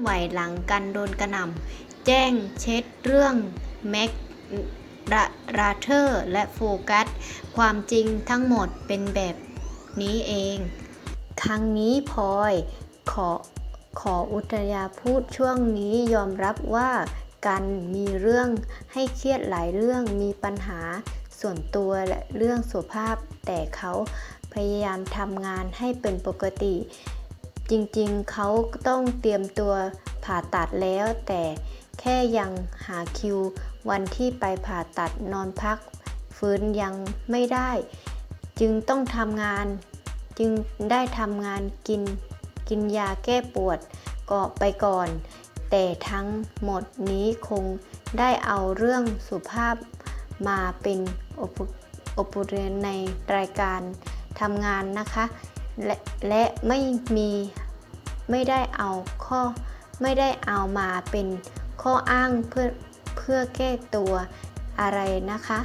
ไหวหลังกันโดนกระหน่ำแจ้งเช็ดเรื่องแม็กราเธอร์และโฟกัส ความจริงทั้งหมดเป็นแบบนี้เองครั้งนี้พลอยขอขออุทยาพูดช่วงนี้ยอมรับว่ากันมีเรื่องให้เครียดหลายเรื่องมีปัญหาส่วนตัวและเรื่องสุภาพ แต่เขาพยายามทำงานให้เป็นปกติ จริงๆ เขาต้องเตรียมตัวผ่าตัดแล้ว แต่แค่ยังหาคิว วันที่ไปผ่าตัดนอนพัก ฟื้นยังไม่ได้ จึงต้องทำงาน จึงได้ทำงานกิน กินยาแก้ปวดก็ไปก่อน แต่ทั้งหมดนี้คงได้เอาเรื่องสุภาพมาเป็นอุปอุปเรียนในรายการทำงานนะคะ และและไม่มี ไม่ได้เอาข้อไม่ได้เอามาเป็นข้ออ้างเพื่อเพื่อแก้ตัวอะไรนะคะ